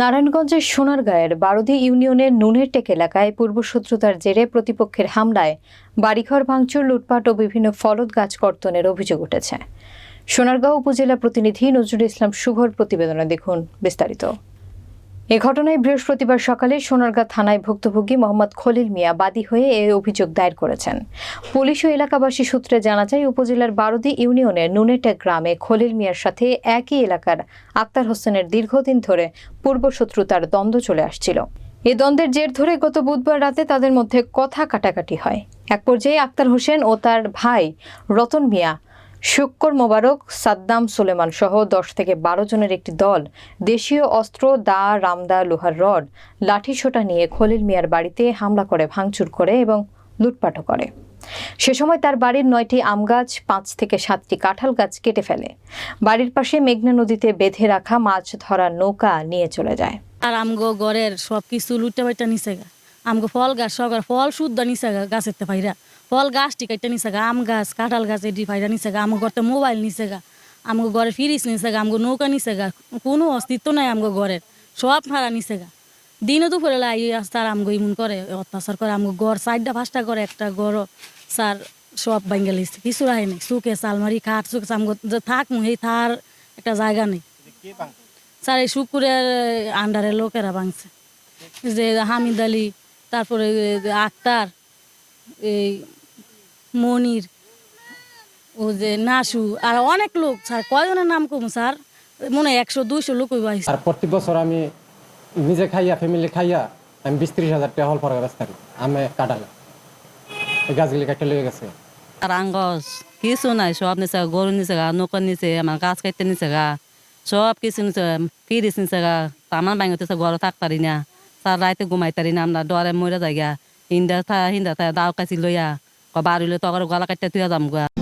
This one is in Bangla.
নারায়ণগঞ্জের সোনারগাঁয়ের বারোদি ইউনিয়নের নুনের টেক এলাকায় পূর্বশত্রুতার জেরে প্রতিপক্ষের হামলায় বাড়িঘর ভাঙচুর, লুটপাট ও বিভিন্ন ফলদ গাছ কর্তনের অভিযোগ উঠেছে। সোনারগাঁও উপজেলা প্রতিনিধি নজরুল ইসলাম শুভর প্রতিবেদনে দেখুন বিস্তারিত। এ ঘটনায় বৃহস্পতিবার সকালে সোনারগাঁ থানায় ভুক্তভোগী মোহাম্মদ খলিল মিয়া বাদী হয়ে এই অভিযোগ দায়ের করেছেন। পুলিশ ও এলাকাবাসী সূত্রে জানা যায়, উপজেলার বারোদি ইউনিয়নের নুনেটা গ্রামে খলিল মিয়ার সাথে একই এলাকার আক্তার হোসেনের দীর্ঘদিন ধরে পূর্বশত্রুতার দ্বন্দ্ব চলে আসছিল। এ দ্বন্দ্বের জের ধরে গত বুধবার রাতে তাদের মধ্যে কথা কাটাকাটি হয়। এক পর্যায়ে আক্তার হোসেন ও তার ভাই রতন মিয়া শুক্কর মোবারক, সাদ্দাম সুলেমান সহ দশ থেকে বারো জনের একটি দল দেশীয় অস্ত্র, দা, রামদা, লোহার রড লাঠিসোঁটা নিয়ে খলিল মিয়ার বাড়িতে হামলা করে, ভাঙচুর করে এবং লুটপাটও করে। সে সময় তার বাড়ির নয়টি আম গাছ, পাঁচ থেকে সাতটি কাঁঠাল গাছ কেটে ফেলে। বাড়ির পাশে মেঘনা নদীতে বেঁধে রাখা মাছ ধরার নৌকা নিয়ে চলে যায়। আর আমগো ঘরের সব কিছু লুটে বাইটা নিচে আমগো ফল গাছ সব ফল শুদ্ধ গা গাছের তে পাইরা ফল গাছটি কাইটা নিছে গা আম গাছ কাঁঠাল গাছ এটি পাইরা নিছে গা আমগো ঘরতে মোবাইল নিছে গা আমগো ঘরে ফিরিস নিছে গা আমগো নৌকা নিছে গা কোনো অস্তিত্ব নাই আমগো ঘরের সব ভাড়া নিছে গা। দিনও দুপুরে লাই তার আমগো ইমন করে অত্যাচার করে আমগো ঘর চারটা পাঁচটা করে একটা ঘর স্যার সব বাঙ্গালিস কিছু রাহে নেই সুকে সালমারি খাট সুকে আমগো যে থাক এই থার একটা জায়গা নেই। স্যার এই শুকুরের আন্ডারে লোকেরা ভাঙছে। যে হামিদ আলী তারপরে আক্তার এই মনির ও যে নাসু আর অনেক লোক স্যার কয়জনের নাম কম স্যার? মনে হয় একশো দুইশো লোক আর প্রতি বছর আমি নিজে খাইয়া ফ্যামিলি খাইয়া আমি বিশ ত্রিশ হাজার টাকা হল পরে রাস্তা আমি কাটালে গাছগুলি কাটতে লেগে গেছে। আর আঙ্গস কিছু নাই সব নিছে গা, গরু নিছে গা নৌকা নিছে আমার গাছ কাটতে নিছে গা সব কিছু নিছে ফিরিস নিছে গা আমার হতেছে ঘরে থাকতারি না। তার রাইতে ঘুমাইতারি না, আমরা ডরে মরে যাই গা হিন্দা হিন্দা দাও কাছি লইয়া। বাড়িলে তখন গলা কাটতে তুই যাম গা